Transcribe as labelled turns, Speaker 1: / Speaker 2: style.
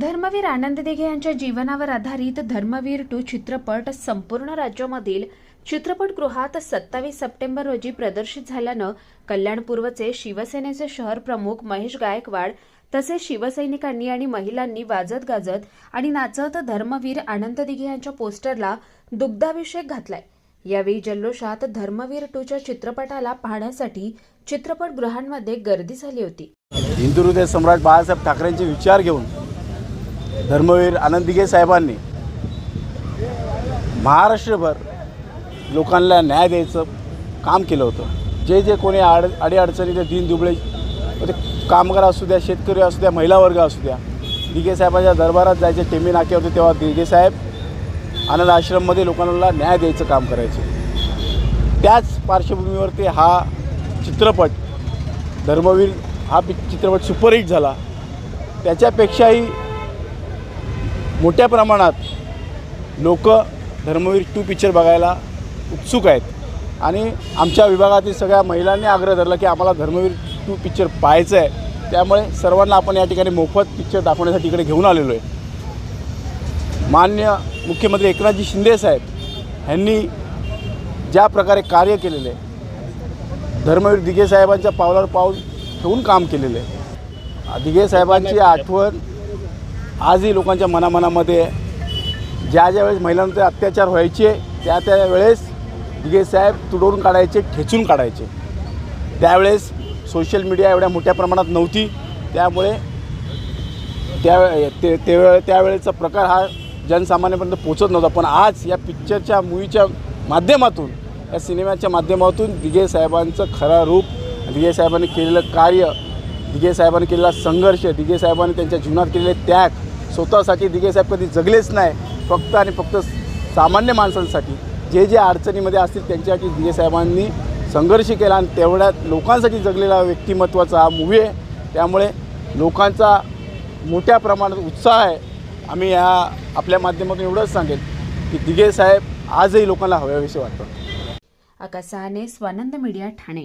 Speaker 1: धर्मवीर आनंद दिघे यांच्या जीवनावर आधारित धर्मवीर टू चित्रपट संपूर्ण राज्यामधील चित्रपटगृहात सत्तावीस सप्टेंबर रोजी प्रदर्शित झाल्यानं कल्याणपूर्वचे शिवसेनेचे शहर प्रमुख महेश गायकवाड तसेच शिवसैनिकांनी आणि महिलांनी वाजत गाजत आणि नाचत धर्मवीर आनंद दिघे यांच्या पोस्टरला दुग्धाभिषेक घातलाय. यावेळी जल्लोषात धर्मवीर टूच्या चित्रपटाला पाहण्यासाठी चित्रपटगृहांमध्ये गर्दी झाली होती.
Speaker 2: हिंदू हृदय सम्राट बाळासाहेब ठाकरेंचे विचार घेऊन धर्मवीर आनंद दिघे साहेबांनी महाराष्ट्रभर लोकांना न्याय द्यायचं काम केलं होतं. जे जे कोणी आड अडीअडचणीचे दीन दुबळे ते कामगार असू द्या शेतकरी असू द्या महिला वर्ग असू द्या दिगे साहेबांच्या दरबारात जायचे टेमी नाके होते तेव्हा दिगे साहेब आनंद आश्रममध्ये लोकांना न्याय द्यायचं काम करायचे. त्याच पार्श्वभूमीवरती हा चित्रपट धर्मवीर हा पि चित्रपट सुपरहिट झाला. त्याच्यापेक्षाही मोठ्या प्रमाणात लोक धर्मवीर टू पिक्चर बघायला उत्सुक आहेत. आणि आमच्या विभागातील सगळ्या महिलांनी आग्रह धरला की आम्हाला धर्मवीर टू पिक्चर पाहायचं आहे त्यामुळे सर्वांना आपण या ठिकाणी मोफत पिक्चर दाखवण्यासाठी इकडे घेऊन आलेलो आहे. मान्य मुख्यमंत्री एकनाथजी शिंदेसाहेब ह्यांनी ज्या प्रकारे कार्य केलेलं आहे धर्मवीर दिघे साहेबांच्या पावलावर पाऊल ठेवून काम केलेलं आहे दिघे साहेबांची आठवण आजही लोकांच्या मनामनामध्ये ज्या ज्या वेळेस महिलांचे अत्याचार व्हायचे त्या त्या वेळेस दिगे साहेब तुडवून काढायचे ठेचून काढायचे. त्यावेळेस सोशल मीडिया एवढ्या मोठ्या प्रमाणात नव्हती. त्यामुळे त्या ते त्यावेळे त्यावेळेचा प्रकार हा जनसामान्यापर्यंत पोचत नव्हता. पण आज या पिक्चरच्या मूवीच्या माध्यमातून या सिनेमाच्या माध्यमातून दिगे साहेबांचं खरं रूप दिगे साहेबांनी केलेलं कार्य दिगे साहेबांनी केलेला संघर्ष दिगे साहेबांनी त्यांच्या जीवनात केलेले त्याग स्वतःसाठी दिगेसाहेब कधी जगलेच नाही फक्त आणि फक्त सामान्य माणसांसाठी. जे जे अडचणीमध्ये असतील त्यांच्यासाठी दिगेसाहेबांनी संघर्ष केला आणि तेवढ्या लोकांसाठी जगलेला व्यक्तिमत्वाचा हा मूवी आहे. त्यामुळे लोकांचा मोठ्या प्रमाणात उत्साह आहे. आम्ही या आपल्या माध्यमातून एवढंच सांगेल की दिगेसाहेब आजही लोकांना हव्याविषयी वाटतं.
Speaker 1: आकाश सहाने स्वानंद मीडिया ठाणे.